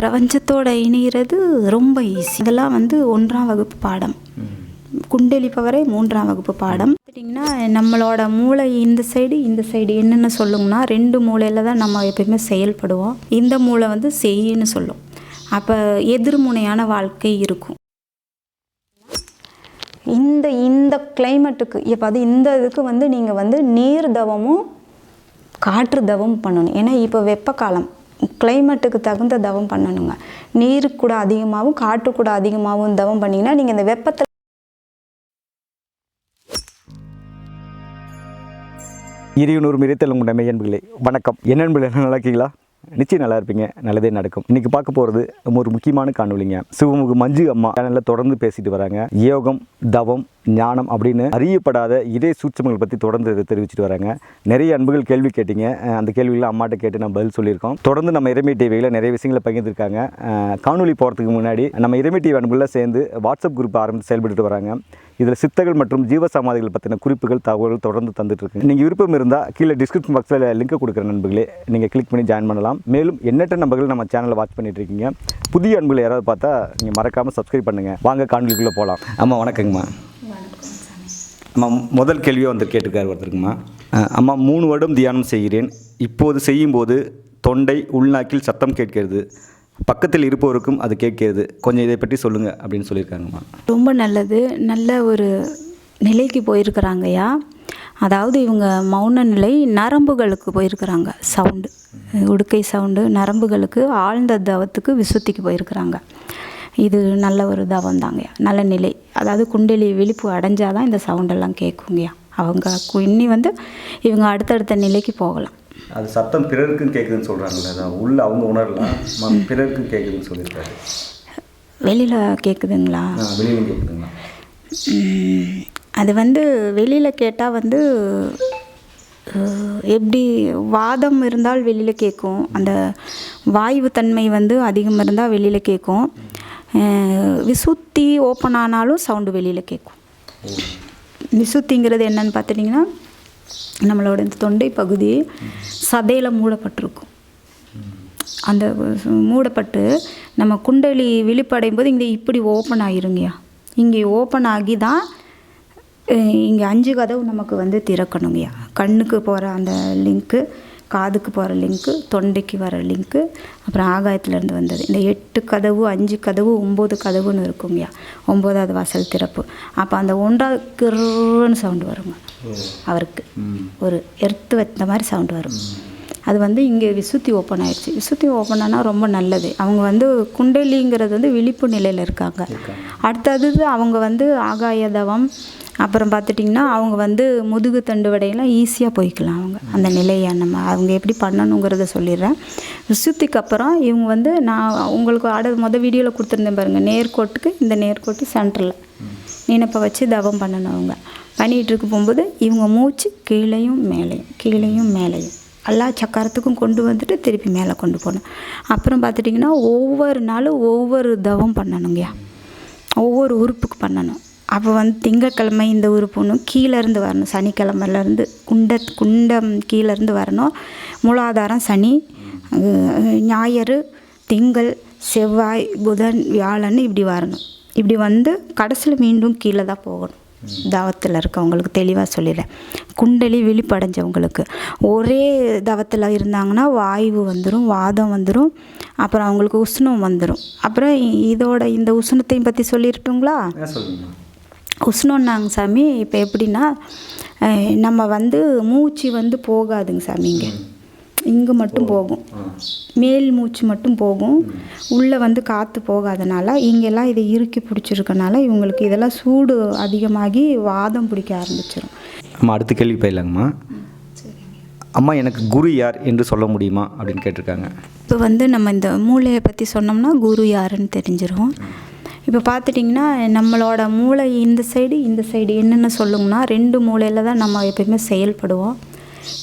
பிரபஞ்சத்தோட இணைகிறது ரொம்ப ஈஸி இதெல்லாம் வந்து ஒன்றாம் வகுப்பு பாடம். குண்டெளிப்பவரை மூன்றாம் வகுப்பு பாடம். பார்த்துட்டிங்கன்னா நம்மளோட மூளை இந்த சைடு இந்த சைடு என்னென்ன சொல்லுங்கன்னா ரெண்டு மூளையில் தான் நம்ம எப்பயுமே செயல்படுவோம். இந்த மூளை வந்து செய்யின்னு சொல்லும். அப்போ எதிர்முனையான வாழ்க்கை இருக்கும். இந்த இந்த கிளைமேட்டுக்கு இப்போ அது இந்த இதுக்கு வந்து நீங்கள் வந்து நீர் தவமும் காற்று தவம் பண்ணணும். ஏன்னா இப்போ வெப்ப காலம். கிளைமேட்டுக்கு தகுந்த தவம் பண்ணணுங்க. நீர் கூட அதிகமாகவும் காற்று கூட அதிகமாகவும் தவம் பண்ணிங்கன்னா நீங்கள் இந்த வெப்பத்தில் இறையனூர் மிரித்தல் உங்கள் மெய்யன்புகளே வணக்கம். என்ன நண்பர்களே நல்லா இருக்கீங்களா? நிச்சயம் நல்லா இருப்பீங்க. நல்லதே நடக்கும். இன்னைக்கு பார்க்க போகிறது ஒரு முக்கியமான காணொலிங்க சிவமுக மஞ்சு அம்மா சேனலில் தொடர்ந்து பேசிட்டு வராங்க. யோகம் தவம் ஞானம் அப்படின்னு அறியப்படாத இதே சூட்சமங்கள் பற்றி தொடர்ந்து தெரிவிச்சுட்டு வராங்க. நிறைய அன்புகள் கேள்வி கேட்டீங்க. அந்த கேள்விகளை அம்மாட்ட கேட்டு நான் பதில் சொல்லியிருக்கோம். தொடர்ந்து நம்ம இறைமை டிவியில் நிறைய விஷயங்களை பகிர்ந்துருக்காங்க. காணொலி போகிறதுக்கு முன்னாடி நம்ம இறைமை டிவி அன்புகளில் சேர்ந்து வாட்ஸ்அப் குரூப் ஆரம்பித்து செயல்பட்டு வராங்க. இதில் சித்தர்கள் மற்றும் ஜீவ சமாதிகள் பற்றின குறிப்புகள் தகவல்கள் தொடர்ந்து தந்துட்டு இருக்கு நீங்கள் விருப்பம் இருந்தால் கீழே டிஸ்கிரிப்ஷன் பாக்ஸில் லிங்க் கொடுக்குற நண்பர்களே. நீங்கள் கிளிக் பண்ணி ஜாயின் பண்ணலாம். மேலும் எண்ணற்ற நண்பர்கள் நம்ம சேனலை வாட்ச் பண்ணிட்டு இருக்கீங்க. புதிய அன்புகள் யாராவது பார்த்தா நீங்கள் மறக்காமல் சப்ஸ்கிரைப் பண்ணுங்கள் வாங்க காணொலிக்குள்ளே போகலாம். அம்மா வணக்கங்கம்மா. அம்மா முதல் கேள்வியாக வந்து கேட்டுக்கார் ஒருத்தருக்குமா அம்மா மூணு வருடம் தியானம் செய்கிறேன். இப்போது செய்யும்போது தொண்டை உள்நாக்கில் சத்தம் கேட்கிறது. பக்கத்தில் இருப்பவருக்கும் அது கேட்கிறது. கொஞ்சம் இதை பற்றி சொல்லுங்கள் அப்படின்னு சொல்லியிருக்காங்கம்மா ரொம்ப நல்லது. நல்ல ஒரு நிலைக்கு போயிருக்கிறாங்கய்யா அதாவது இவங்க மௌன நிலை நரம்புகளுக்கு போயிருக்கிறாங்க. சவுண்டு. உடுக்கை சவுண்டு நரம்புகளுக்கு ஆழ்ந்த தவத்துக்கு விசுத்திக்கு போயிருக்கிறாங்க. இது நல்ல ஒரு தவம் தாங்கய்யா நல்ல நிலை. அதாவது குண்டலி விழிப்பு அடைஞ்சாதான் இந்த சவுண்டெல்லாம் கேட்குங்கய்யா அவங்க கு- இன்னி வந்து இவங்க அடுத்தடுத்த நிலைக்கு போகலாம். அது சத்தம் பிறருக்கும் கேட்குதுன்னு சொல்கிறாங்களே அதான் உள்ள அவங்க உணரலாம் பிறருக்கும் கேட்குதுன்னு சொல்லியிருக்காரு. வெளியில் கேட்குதுங்களா வெளியிலும் கேட்குதுங்களா அது வந்து வெளியில் கேட்டால் வந்து எப்படி வாதம் இருந்தால் வெளியில் கேட்கும் அந்த வாய்வு தன்மை வந்து அதிகம் இருந்தால் வெளியில் கேட்கும் விசுத்தி ஓப்பன் ஆனாலும் சவுண்டு வெளியில் கேட்கும் விசுத்திங்கிறது என்னன்னு பார்த்துட்டிங்கன்னா நம்மளோட இந்த தொண்டை பகுதி சதையில் மூடப்பட்டிருக்கும். அந்த மூடப்பட்டு நம்ம குண்டலி விழிப்படையும் போது இங்கே இப்படி ஓப்பன் ஆகிருங்கய்யா இங்கே ஓப்பன் ஆகி தான் இங்கே அஞ்சு கதவு நமக்கு வந்து திறக்கணுங்கய்யா. கண்ணுக்கு போகிற அந்த லிங்க்கு காதுக்கு போகிற லிங்க்கு தொண்டைக்கு வர லிங்க்கு அப்புறம் ஆகாயத்துலேருந்து வந்தது. இந்த எட்டு கதவு அஞ்சு கதவு ஒம்பது கதவுன்னு இருக்குங்கய்யா ஒம்போதாவது வாசல் திறப்பு. அப்போ அந்த ஒன்றாவது கிருன்னு சவுண்டு வருங்க. அவருக்கு. ஒரு எர்த்து வைத்த மாதிரி சவுண்டு வரும். அது வந்து இங்கே விசுத்தி ஓப்பன் ஆயிடுச்சு. விசுத்தி ஓப்பன் ஆனால் ரொம்ப நல்லது. அவங்க வந்து குண்டலிங்கிறது வந்து விழிப்பு நிலையில் இருக்காங்க. அடுத்தது அவங்க வந்து ஆகாய தவம் அப்புறம் பார்த்துட்டிங்கன்னா அவங்க வந்து முதுகு தண்டு வடையெல்லாம் ஈஸியாக போய்க்கலாம் அவங்க. அந்த நிலையை நம்ம அவங்க எப்படி பண்ணணுங்கிறத சொல்லிடுறேன். விசுத்திக்கு அப்புறம் இவங்க வந்து நான் உங்களுக்கு ஆட மொதல் வீடியோவில் கொடுத்துருந்தேன் பாருங்கள் நேர்கோட்டுக்கு இந்த நேர்கோட்டு சென்டரில் நினைப்பை வச்சு தவம் பண்ணணும் அவங்க. பண்ணிகிட்டு இருக்க போகும்போது இவங்க மூச்சு கீழேயும் மேலேயும் கீழேயும் மேலேயும். எல்லா சக்கரத்துக்கும் கொண்டு வந்துட்டு திருப்பி மேலே கொண்டு போகணும். அப்புறம் பார்த்துட்டிங்கன்னா ஒவ்வொரு நாளும் ஒவ்வொரு தவம் பண்ணணுங்கய்யா. ஒவ்வொரு உறுப்புக்கு பண்ணணும். அப்போ வந்து திங்கக்கிழமை இந்த ஊர் பொண்ணு கீழேருந்து வரணும். சனிக்கிழமையிலேருந்து குண்ட குண்டம் கீழேருந்து வரணும். மூலாதாரம் சனி ஞாயிறு திங்கள் செவ்வாய் புதன் வியாழன் இப்படி வரணும். இப்படி வந்து கடைசியில் மீண்டும் கீழே தான் போகணும். தவத்தில் இருக்கவங்களுக்கு தெளிவாக சொல்லிடுறேன். குண்டலி விழிப்படைஞ்சவங்களுக்கு. ஒரே தவத்தில் இருந்தாங்கன்னா வாய்வு வந்துடும் வாதம் வந்துடும் அப்புறம் அவங்களுக்கு உஷ்ணம் வந்துடும் அப்புறம் இதோட இந்த உஷ்ணத்தையும் பற்றி சொல்லிட்டுங்களா உஷ்ணம்னாங்க சாமி இப்போ எப்படின்னா நம்ம வந்து மூச்சு வந்து போகாதுங்க சாமி இங்கே. இங்கே மட்டும் போகும். மேல் மூச்சு மட்டும் போகும். உள்ளே வந்து காற்று போகாதனால இங்கெல்லாம் இதை இறுக்கி பிடிச்சிருக்கனால இவங்களுக்கு இதெல்லாம் சூடு அதிகமாகி வாதம் பிடிக்க ஆரம்பிச்சிடும் அம்மா அடுத்த கேள்வி போயிடலாங்கம்மா. அம்மா எனக்கு குரு யார் என்று சொல்ல முடியுமா அப்படின்னு கேட்டிருக்காங்க. இப்போ வந்து நம்ம இந்த மூளையை பற்றி சொன்னோம்னா குரு யாருன்னு தெரிஞ்சிரும் இப்போ பார்த்துட்டிங்கன்னா நம்மளோட மூளை இந்த சைடு இந்த சைடு என்னென்ன சொல்லுங்கன்னா ரெண்டு மூளையில் தான் நம்ம எப்பயுமே செயல்படுவோம்.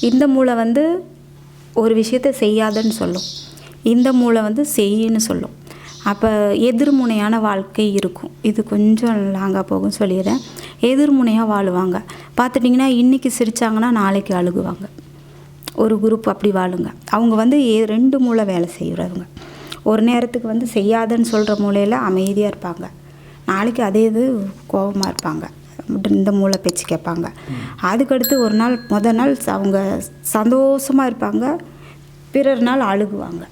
இந்த மூளை வந்து ஒரு விஷயத்தை செய்யாதன்னு சொல்லும். இந்த மூளை வந்து செய்யின்னு சொல்லும். அப்போ எதிர்முனையான வாழ்க்கை இருக்கும். இது கொஞ்சம் லாங்காக போகும் சொல்லிடுறேன். எதிர்முனையாக வாழுவாங்க. பார்த்துட்டிங்கன்னா இன்றைக்கி சிரித்தாங்கன்னா நாளைக்கு அழுகுவாங்க. ஒரு குரூப் அப்படி வாழுங்க. அவங்க வந்து ஏ- ரெண்டு மூளை வேலை செய்கிறவங்க ஒரு நேரத்துக்கு வந்து செய்யாதன்னு சொல்கிற மூலையில் அமைதியாக இருப்பாங்க. நாளைக்கு அதே இது கோபமாக இருப்பாங்க. இந்த மூளை பேச்சு கேட்பாங்க. அதுக்கடுத்து ஒரு நாள் முத நாள் அவங்க சந்தோஷமாக இருப்பாங்க. பிறர் நாள் அழுகுவாங்க.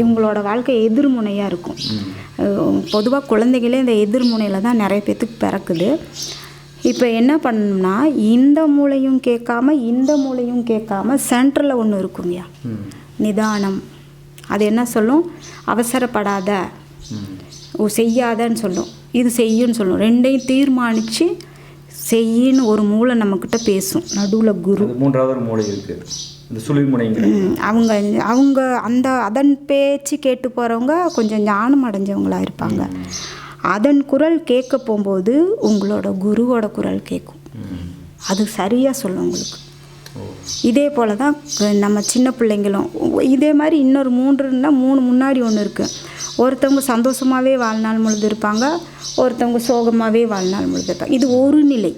இவங்களோட வாழ்க்கை எதிர்முனையாக இருக்கும். பொதுவாக குழந்தைகளே இந்த எதிர்முனையில் தான் நிறைய பேத்துக்கு பிறக்குது. இப்போ என்ன பண்ணணும்னா இந்த மூளையும் கேட்காம இந்த மூளையும் கேட்காம சென்டரில் ஒன்று இருக்குங்கய்யா நிதானம் அது என்ன சொல்லும்? அவசரப்படாத. ஓ செய்யாதன்னு சொல்லும். இது செய்யுன்னு சொல்லும். ரெண்டையும் தீர்மானித்து செய்யின்னு ஒரு மூளை நம்மக்கிட்ட பேசும். நடுவில் குரு. மூன்றாவது மூளை இருக்கு. இந்த சுழிவு முனைங்கிற ம், அவங்க அவங்க அந்த அதன் பேச்சு கேட்டு போகிறவங்க கொஞ்சம் ஞானம் அடைஞ்சவங்களா இருப்பாங்க. அதன் குரல் கேட்க போகும்போது உங்களோட குருவோட குரல் கேட்கும். அது சரியாக சொல்லும் உங்களுக்கு. இதே போல் தான் நம்ம சின்ன பிள்ளைங்களும். இதே மாதிரி இன்னொரு மூன்றுன்னா மூணு முன்னாடி ஒன்று இருக்குது ஒருத்தவங்க சந்தோஷமாகவே வாழ்நாள் முழுது இருப்பாங்க ஒருத்தவங்க சோகமாகவே வாழ்நாள் முழுது இருப்பாங்க இது ஒரு நிலை.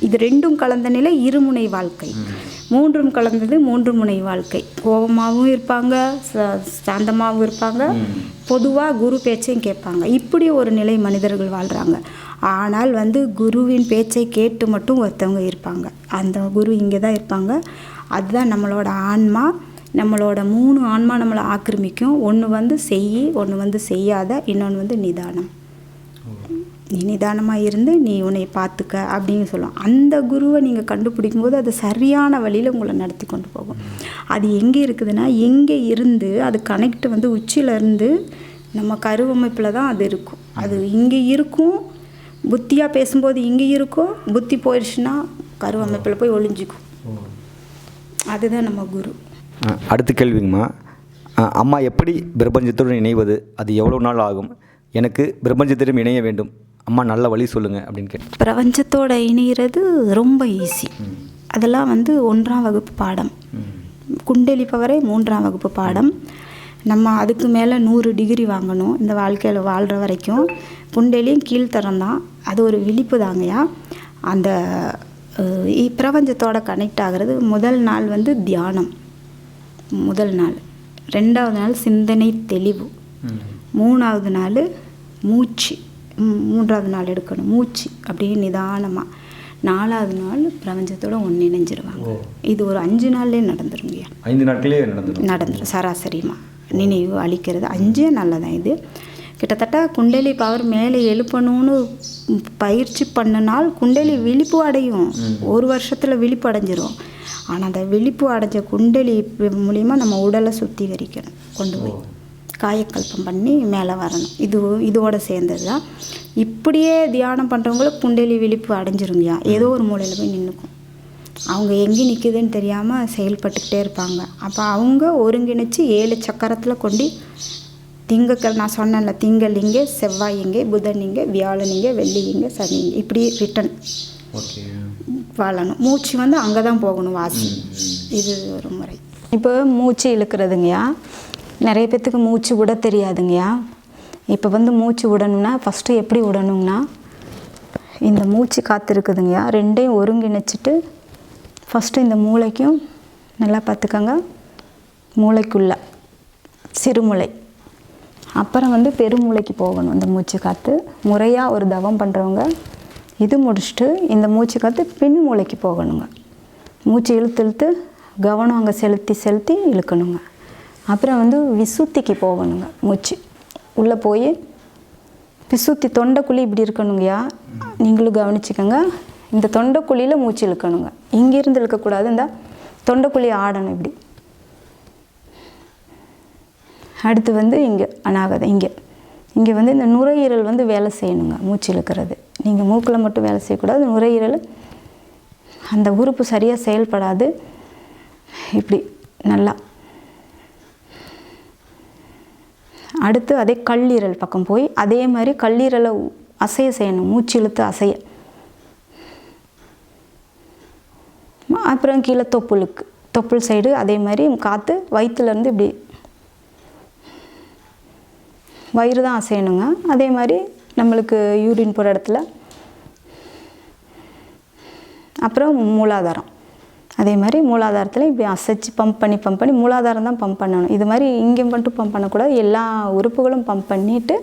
இது ரெண்டும் கலந்த நிலை இருமுனை வாழ்க்கை. மூன்றும் கலந்தது மூன்று முனை வாழ்க்கை. கோபமாகவும் இருப்பாங்க ச- சாந்தமாகவும் இருப்பாங்க. பொதுவாக குரு பேச்சையும் கேட்பாங்க. இப்படி ஒரு நிலை மனிதர்கள் வாழ்கிறாங்க ஆனால் வந்து குருவின் பேச்சை கேட்டு மட்டும் ஒருத்தவங்க இருப்பாங்க. அந்த குரு இங்கே தான் இருப்பாங்க. அதுதான் நம்மளோட ஆன்மா. நம்மளோட மூணு ஆன்மா நம்மளை ஆக்கிரமிக்கும். ஒன்று வந்து செய் ஒன்று வந்து செய்யாத இன்னொன்று வந்து நிதானம். நீ நிதானமாக இருந்து நீ உன்னை பார்த்துக்க அப்படின்னு சொல்லுவோம். அந்த குருவை நீங்கள் கண்டுபிடிக்கும் போது அது சரியான வழியில் உங்களை நடத்தி கொண்டு போகும். அது எங்கே இருக்குதுன்னா எங்கே இருந்து அது கனெக்ட் வந்து உச்சியிலேருந்து நம்ம கருவமைப்பில் தான் அது இருக்கும். அது இங்கே இருக்கும் புத்தியாக பேசும்போது இங்கே இருக்கும் புத்தி போயிடுச்சுன்னா கருவமைப்பில் போய் ஒளிஞ்சிக்கும். அதுதான் நம்ம குரு. அடுத்த கேள்விங்கம்மா. அம்மா எப்படி பிரபஞ்சத்துடன் இணைவது? அது எவ்வளோ நாள் ஆகும்? எனக்கு பிரபஞ்சத்திடம் இணைய வேண்டும். அம்மா நல்ல வழி சொல்லுங்கள் அப்படின்னு கேட்டேன். பிரபஞ்சத்தோட இணைகிறது ரொம்ப ஈஸி அதெல்லாம் வந்து ஒன்றாம் வகுப்பு பாடம். குண்டலி பவரே மூன்றாம் வகுப்பு பாடம். நம்ம அதுக்கு மேலே நூறு டிகிரி வாங்கணும். இந்த வாழ்க்கையில் வாழ்கிற வரைக்கும். குண்டலியும் கீழ்த்தரம் தான். அது ஒரு விழிப்பு தாங்கய்யா. அந்த பிரபஞ்சத்தோட கனெக்ட் ஆகிறது முதல் நாள் வந்து தியானம். முதல் நாள். ரெண்டாவது நாள் சிந்தனை தெளிவு. மூணாவது நாள் மூச்சு. மூன்றாவது நாள் எடுக்கணும். மூச்சு அப்படியே நிதானமாக நாலாவது நாள் பிரபஞ்சத்தோட ஒன்றிணைஞ்சிருவாங்க. இது ஒரு அஞ்சு நாள்லேயே நடந்துருங்கய்யா ஐந்து நாட்களே நடந்துடும் சராசரிமா. நினைவு அளிக்கிறது. அஞ்சே நல்லதான் இது. கிட்டத்தட்ட குண்டலி பவர் மேலே எழுப்பணும்னு பயிற்சி பண்ணினால் குண்டலி விழிப்பு அடையும். ஒரு வருஷத்தில் விழிப்பு அடைஞ்சிரும். ஆனால் அந்த விழிப்பு அடைஞ்ச குண்டலி மூலிமா நம்ம உடலை சுத்திகரிக்கணும். கொண்டு போய் காயக்கல்பம் பண்ணி மேலே வரணும். இது இதோட சேர்ந்தது தான் இப்படியே தியானம் பண்ணுறவங்களுக்கு குண்டலி விழிப்பு அடைஞ்சிருங்கய்யா ஏதோ ஒரு மூலையில் போய் நின்றுக்கும் அவங்க எங்கே நிற்குதுன்னு தெரியாமல் செயல்பட்டுக்கிட்டே இருப்பாங்க. அப்போ அவங்க ஒருங்கிணைச்சு ஏழு சக்கரத்தில் கொண்டு திங்கக்கிழமை நான் சொன்னேன்ல திங்கள் இங்கே செவ்வாய் இங்கே புதன் இங்கே வியாழன் இங்கே வெள்ளி இங்கே சனி இங்கே. இப்படி ரிட்டன் ஓகே. வாழணும். மூச்சு வந்து அங்கே தான் போகணும் வாசி. இது ஒரு முறை. இப்போ மூச்சு இழுக்கிறதுங்கய்யா? நிறைய பேர்த்துக்கு மூச்சு விட தெரியாதுங்கய்யா? இப்போ வந்து மூச்சு விடணும்னா ஃபஸ்ட்டு எப்படி விடணும்னா இந்த மூச்சு காற்று இருக்குதுங்கய்யா ரெண்டையும் ஒருங்கிணைச்சிட்டு ஃபஸ்ட்டு இந்த மூளைக்கும் நல்லா பார்த்துக்கோங்க. மூளைக்குள்ள சிறுமூளை அப்புறம் வந்து பெருமூளைக்கு போகணும். இந்த மூச்சு காற்று முறையாக ஒரு தவம் பண்ணுறவங்க இது முடிச்சுட்டு இந்த மூச்சு காற்று பின் மூளைக்கு போகணுங்க. மூச்சு இழுத்து இழுத்து கவனம் அங்கே செலுத்தி செலுத்தி இழுக்கணுங்க. அப்புறம் வந்து விசுத்திக்கு போகணுங்க மூச்சு. உள்ளே போய் விசுத்தி தொண்டைக்குழி இப்படி இருக்கணுங்கய்யா. நீங்களும் கவனிச்சுக்கோங்க. இந்த தொண்டைக்குழியில் மூச்சு இழுக்கணுங்க. இங்கேருந்து இழுக்கக்கூடாது. இந்த தொண்டைக்குழி ஆடணும் இப்படி. அடுத்து வந்து இங்கே அனாகதம் இங்கே. இங்கே வந்து இந்த நுரையீரல் வந்து வேலை செய்யணுங்க மூச்சு இழுக்கிறது. நீங்கள் மூக்கில் மட்டும் வேலை செய்யக்கூடாது நுரையீரல் அந்த உறுப்பு சரியாக செயல்படாது. இப்படி நல்லா. அடுத்து அதே கல்லீரல் பக்கம் போய் அதே மாதிரி கல்லீரலை அசைய செய்யணும் மூச்சு இழுத்து அசைய. அப்புறம் கீழே தொப்புளுக்கு தொப்புள் சைடு அதே மாதிரி காற்று வயிற்றுலேருந்து இப்படி வயிறு தான் அசையணுங்க. அதே மாதிரி நம்மளுக்கு யூரின் போகிற இடத்துல அப்புறம் மூலாதாரம். அதே மாதிரி மூலாதாரத்தில் இப்படி அசைச்சு பம்ப் பண்ணி பம்ப் பண்ணி மூலாதாரம் தான் பம்ப் பண்ணணும். இது மாதிரி இங்கே மட்டும் பம்ப் பண்ணக்கூடாது. எல்லா உறுப்புகளும் பம்ப் பண்ணிவிட்டு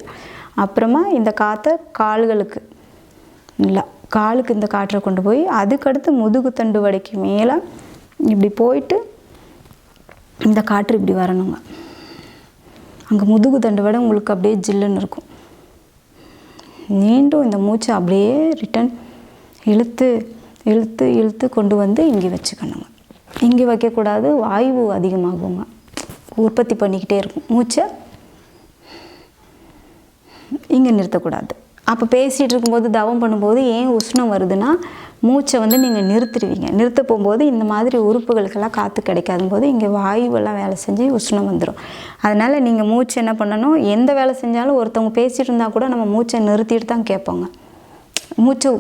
அப்புறமா இந்த காற்றை கால்களுக்கு இல்லை காலுக்கு இந்த காற்றை கொண்டு போய் அதுக்கடுத்து முதுகு தண்டு வடைக்கு மேலே இப்படி போயிட்டு இந்த காற்று இப்படி வரணுங்க. அங்கே முதுகு தண்டை விட உங்களுக்கு அப்படியே ஜில்லுன்னு இருக்கும். மீண்டும் இந்த மூச்சை அப்படியே ரிட்டன் இழுத்து இழுத்து இழுத்து கொண்டு வந்து இங்கே வச்சுக்கணுங்க. இங்கே வைக்கக்கூடாது வாயு அதிகமாகுங்க. உற்பத்தி பண்ணிக்கிட்டே இருக்கும். மூச்சை இங்கே நிறுத்தக்கூடாது. அப்போ பேசிகிட்டு இருக்கும்போது தவம் பண்ணும்போது ஏன் உஷ்ணம் வருதுன்னா மூச்சை வந்து நீங்கள் நிறுத்திடுவீங்க. நிறுத்த போகும்போது இந்த மாதிரி உறுப்புகளுக்கெல்லாம் காற்று கிடைக்காத போது இங்கே வாயுவெல்லாம் வேலை செஞ்சு உஷ்ணம் வந்துடும் அதனால் நீங்கள் மூச்சு என்ன பண்ணணும்? எந்த வேலை செஞ்சாலும் ஒருத்தவங்க பேசிகிட்டு இருந்தால் கூட நம்ம மூச்சை நிறுத்திட்டு தான் கேட்போங்க. மூச்சை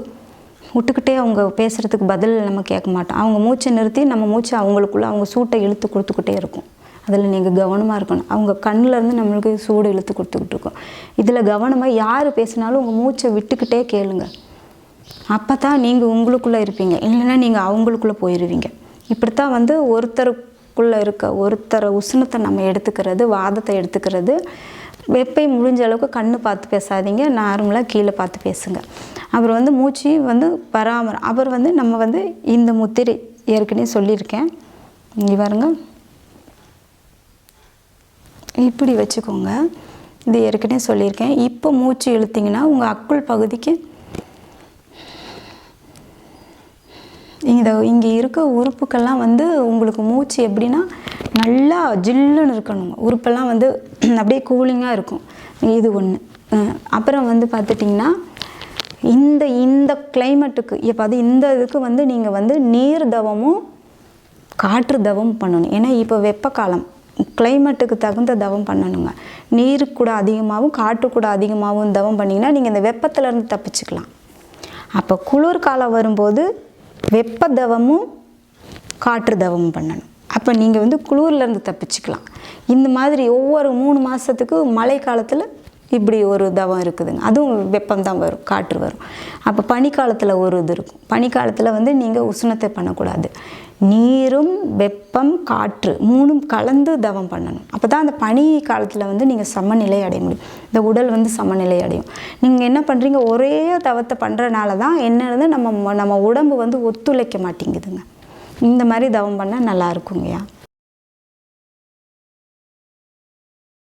விட்டுக்கிட்டே அவங்க பேசுகிறதுக்கு பதில் நம்ம கேட்க மாட்டோம். அவங்க மூச்சை நிறுத்தி நம்ம மூச்சை அவங்களுக்குள்ளே அவங்க சூட்டை இழுத்து கொடுத்துக்கிட்டே இருக்கும். அதில் நீங்கள் கவனமாக இருக்கணும். அவங்க கண்ணிலேருந்து நம்மளுக்கு சூடு இழுத்து கொடுத்துக்கிட்டு இருக்கோம் இதில் கவனமாக யார் பேசினாலும் உங்கள் மூச்சை விட்டுக்கிட்டே கேளுங்க. அப்போ தான் நீங்கள் உங்களுக்குள்ளே இருப்பீங்க. இல்லைன்னா நீங்கள் அவங்களுக்குள்ளே போயிடுவீங்க. இப்படித்தான் வந்து ஒருத்தருக்குள்ளே இருக்க ஒருத்தர் உஷ்ணத்தை நம்ம எடுத்துக்கிறது வாதத்தை எடுத்துக்கிறது வெப்பை முடிஞ்ச அளவுக்கு கண்ணு பார்த்து பேசாதீங்க நார்மலாக கீழே பார்த்து பேசுங்க. அப்புறம் வந்து மூச்சு வந்து பராமரம் அப்புறம் வந்து நம்ம வந்து இந்த முத்திரை ஏற்கனவே சொல்லியிருக்கேன். இங்கே பாருங்கள் இப்படி வச்சுக்கோங்க. இது ஏற்கனவே சொல்லியிருக்கேன். இப்போ மூச்சு இழுத்தீங்கன்னா உங்கள் அக்குள் பகுதிக்கு இந்த இங்கே இருக்க உறுப்புக்கெல்லாம் வந்து உங்களுக்கு மூச்சு எப்படின்னா நல்லா ஜில்லுன்னு இருக்கணுங்க. உறுப்பெல்லாம் வந்து அப்படியே கூலிங்காக இருக்கும். இது ஒன்று அப்புறம் வந்து பார்த்துட்டிங்கன்னா இந்த இந்த கிளைமேட்டுக்கு இப்போ அது இந்த இதுக்கு வந்து நீங்கள் வந்து நீர் தவமும் காற்று தவம் பண்ணணும். ஏன்னா இப்போ வெப்ப காலம். கிளைமேட்டுக்கு தகுந்த தவம் பண்ணணுங்க. நீர் கூட அதிகமாகவும் காற்று கூட அதிகமாகவும் தவம் பண்ணிங்கன்னா நீங்கள் இந்த வெப்பத்துலேருந்து தப்பிச்சுக்கலாம். அப்போ குளிர்காலம் வரும்போது வெப்ப தவமும் காற்று தவமும் பண்ணணும். அப்போ நீங்கள் வந்து குளிர்லேருந்து தப்பிச்சுக்கலாம். இந்த மாதிரி ஒவ்வொரு மூணு மாதத்துக்கு மழை காலத்தில் இப்படி ஒரு தவம் இருக்குதுங்க. அதுவும் வெப்பம் தான் வரும் காற்று வரும். அப்போ பனிக்காலத்தில் ஒரு இது இருக்கும். பனிக்காலத்தில் வந்து நீங்கள் உஷ்ணத்தை பண்ணக்கூடாது. நீரும் வெப்பம் காற்று மூணும் கலந்து தவம் பண்ணணும். அப்போ தான் அந்த பனி காலத்தில் வந்து நீங்கள் சமநிலை அடைய முடியும். இந்த உடல் வந்து சமநிலை அடையும். நீங்கள் என்ன பண்ணுறீங்க ஒரே தவத்தை பண்ணுறனால தான் என்னது நம்ம நம்ம உடம்பு வந்து ஒத்துழைக்க மாட்டேங்குதுங்க. இந்த மாதிரி தவம் பண்ணால் நல்லா இருக்குங்கய்யா.